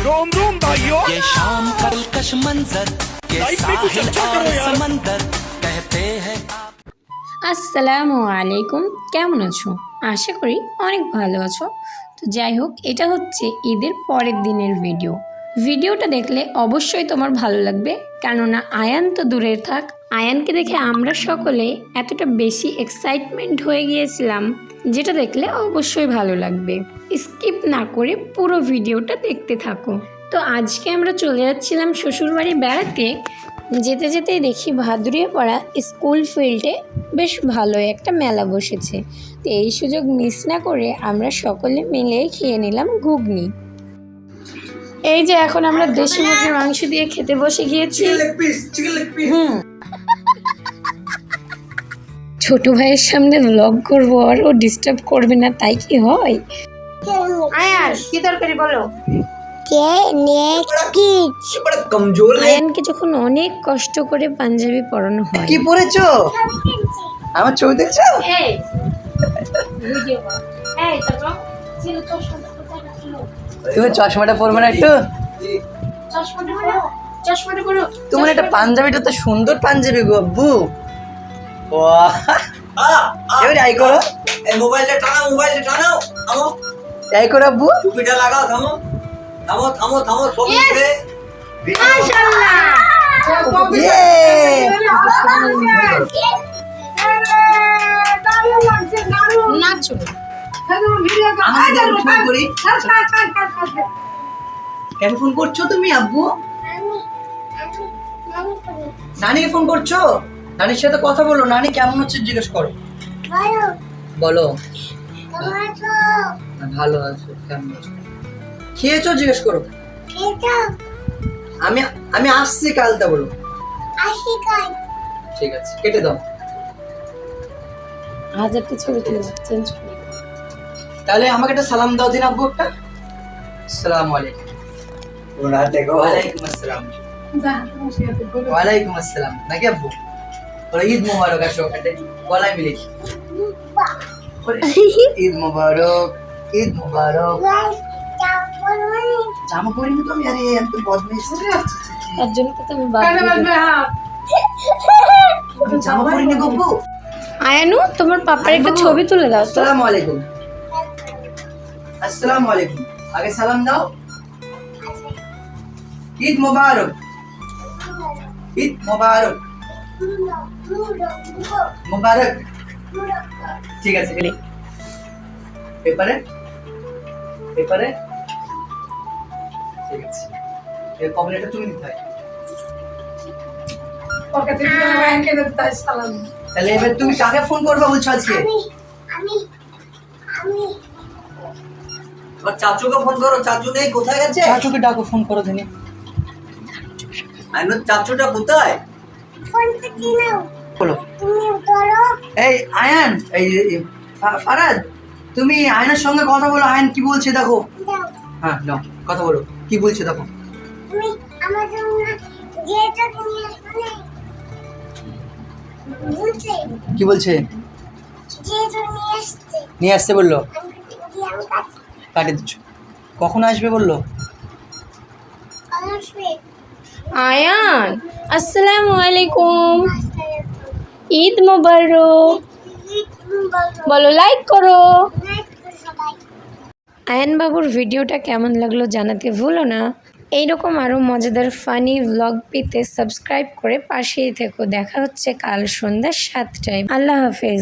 रोम रोम भाइयों ये शाम कलकश मंजर ये लाइफ में कुछ साहिल अच्छा और करो यार। समंदर कहते हैं आप আসসালামু আলাইকুম কেমন আছো আশা করি অনেক ভালো আছো তো যাই হোক এটা হচ্ছে ঈদের পরের দিনের ভিডিও ভিডিওটা দেখলে অবশ্যই তোমার ভালো লাগবে কেননা আয়ান তো দূরের থাক আয়ানকে দেখে আমরা সকলে এতটা বেশি এক্সাইটমেন্ট হয়ে গিয়েছিলাম যেটা দেখলে অবশ্যই ভালো লাগবে। স্কিপ না করে পুরো ভিডিওটা দেখতে থাকো। তো আজকে আমরা চলে যাচ্ছিলাম শ্বশুরবাড়ি বেড়াতে। যেতে যেতেই দেখি ভাদুরিয়ে পড়া স্কুল ফিল্ডে বেশ ভালো একটা মেলা বসেছে। তো এই সুযোগ মিস না করে আমরা সকলে মিলে খেয়ে নিলাম ঘুগনি। এই যে এখন আমরা দেশি মুরগির মাংস দিয়ে খেতে বসে গিয়েছি। হুম। ছোট ভাইয়ের সামনে ব্লগ করব আর ও ডিস্টার্ব করবে না তাই কি হয়? আয়ান কি বলো? আয়ানকে যখন অনেক কষ্ট করে পাঞ্জাবি পরানো হয়। কি পরেছো? আমার ছবি দেখছ? তুমি চশমাটা পরবে না একটু? চশমাটা পরো তোমার একটা পাঞ্জাবিটা তো সুন্দর পাঞ্জাবি গো আব্বু। বাহ এবার আই করো। এই মোবাইলটা টানাও মোবাইলটা টানাও। থামো। আই করো আব্বু। টুপিটা লাগাও থামো। থামো থামো থামো তুলে ইয়ে নাচো ফোন করি কেন ফোন করছ তুমি আব্বু? নানিকে ফোন করছ? নানির সাথে কথা বলো নানি কেমন হচ্ছে জিজ্ঞেস করো। বলো। ভালো আছো কেমন আছো? খেয়েছো জিজ্ঞেস করো। আমি আমি আসছি কালটা বলো। ঠিক আছে কেটে দাও। হাজারটা ছবি তুলে চেঞ্জ করে তাহলে আমাকে একটা সালাম দাও দিন আব্বু একটা। আসসালামু আলাইকুম। ওরা দেখো। ওয়ালাইকুম আসসালাম। ওয়ালাইকুম আসসালাম। নাকি আব্বু? ওরা ঈদ মোবারক আসো গলায় মিলে ঈদ মোবারক ঈদ মোবারক। জামা পরিনি তো আমি আরে আমি তো বদমেশ তার জন্য তো তুমি বাদ আমি জামা পরিনি আয়ানু তোমার পাপার একটা ছবি তুলে দাও আসসালামু আলাইকুম আসসালামু আলাইকুম আগে সালাম দাও। ঈদ মোবারক। ঈদ মোবারক। মোবারক। ঠিক আছে পেপারে? পেপারে? ঠিক আছে। এর কমপ্লেটটা তুমি দিতে হয়। তাহলে এবার তুমি কাকে ফোন করবে বলছো আজকে? তোমার চাচুকে ফোন করো। চাচু নেই কোথায় গেছে? চাচুকে ডাকো ফোন করো দিনে চাচুটা কোথায়? বলো। এই আয়ান এই ফারাদ তুমি আয়নের সঙ্গে কথা বলো। আয়ন কি বলছে দেখো। হ্যাঁ নাও কথা বলো। কি বলছে দেখো। কি বলছে? নিয়ে আসতে বলল। কাটে দিচ্ছ। কখন আসবে বলল? আয়ান, আসসালামু আলাইকুম। ঈদ মোবারক। বলো লাইক করো। আয়ান বাবুর ভিডিওটা কেমন লাগল জানাতে ভুলো না। এইরকম আরও মজাদার ফানি ভ্লগ পেতে সাবস্ক্রাইব করে পাশেই থেকো। দেখা হচ্ছে কাল সন্ধ্যা সাতটায়। আল্লাহ হাফেজ।